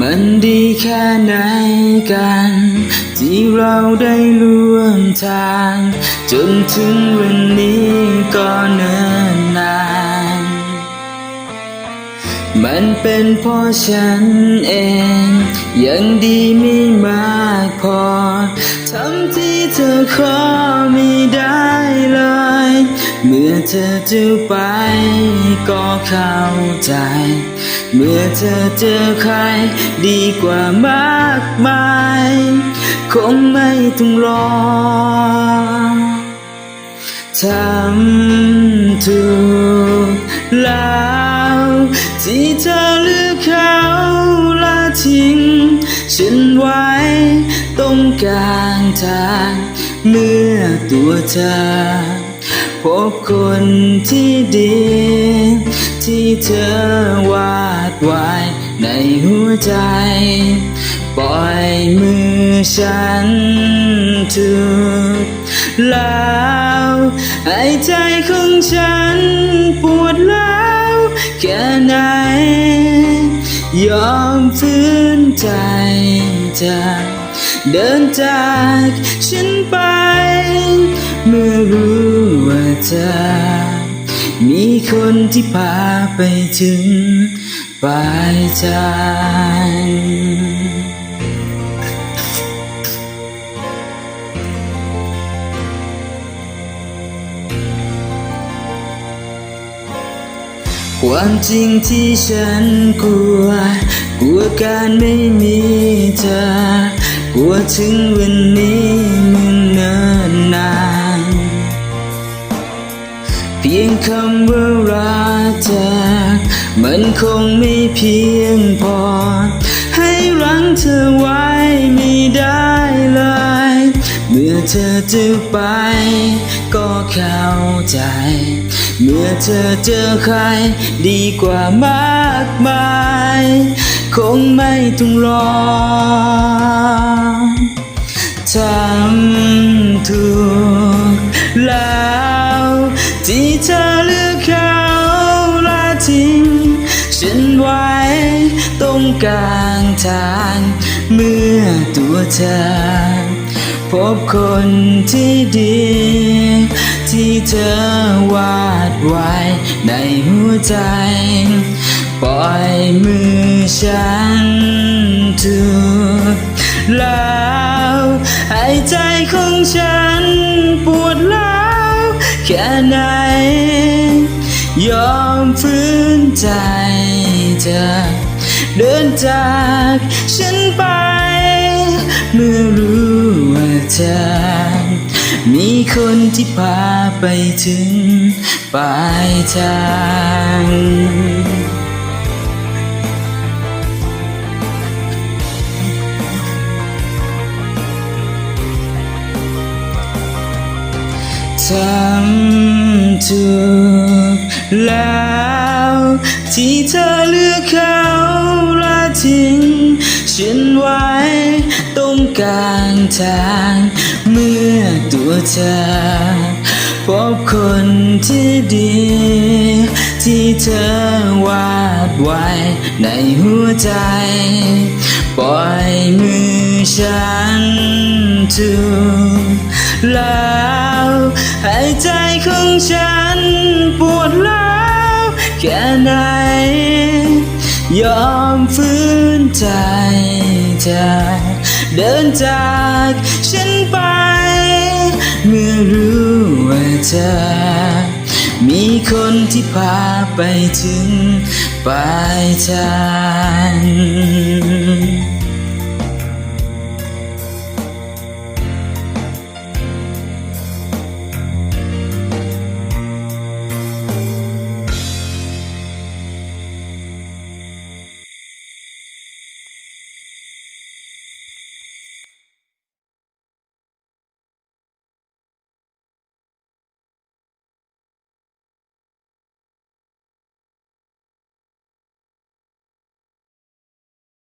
มันดีแค่ไหนกัน ที่เราได้ร่วมทาง จนถึงวันนี้ก็เนิ่นนาน มันเป็นเพราะฉันเอง ยังดีไม่มากพอทำที่เธอขอไม่ได้เลย เมื่อเธอจะไปก็เข้าใจ เมื่อเธอเจอใครดีกว่ามากมาย คงไม่ต้องรอทำถูกแล้วที่เธอเลือกเขาละทิ้ง ฉันไว้ตรงกลางทางเมื่อตัวเธอพบคนที่ดี ที่เธอวาดไว้ในหัวใจ ปล่อยมือฉันถูกแล้วหายใจของฉันปวดแล้วแค่ไหน ยอมฝืนใจจะเดินจากฉันไป เมื่อรู้ว่าเธอ มีคนที่พาไปถึงปลายทางความจริงที่ฉันกลัว กลัวการไม่มีเธอ กลัวถึงวันนี้ม คำว่ารักเธอมันคงไม่เพียงพอ ให้รั้งเธอไว้ไม่ได้เลย เมื่อเธอจะไป ก็เข้าใจ เมื่อเธอเจอใครดีกว่ามากมาย คงไม่ต้องรอทำถูก ทาง เมื่อตัวเธอ พบคนที่ดี ที่เธอวาดไว้ในหัวใจ ปล่อยมือฉันถูกแล้วหายใจของฉันปวดแล้วแค่ไหน ยอมฝืนใจเธอ เดินจากฉันไป เมื่อรู้ว่าเธอ มีคนที่พาไปถึงปลายทางทำถูกแล้ว ที่เธอเลือกเขา ทิ้งฉันไว้ตรงกลางทาง เมื่อตัวเธอพบคนที่ดี ที่เธอวาดไว้ในหัวใจ ปล่อยมือฉันถูกแล้วหายใจของฉันปวดแล้วแค่ไหน ยอมฟื้นใจเธอเดินจากฉันไป เมื่อรู้ว่าเธอ มีคนที่พาไปถึงปลายทาง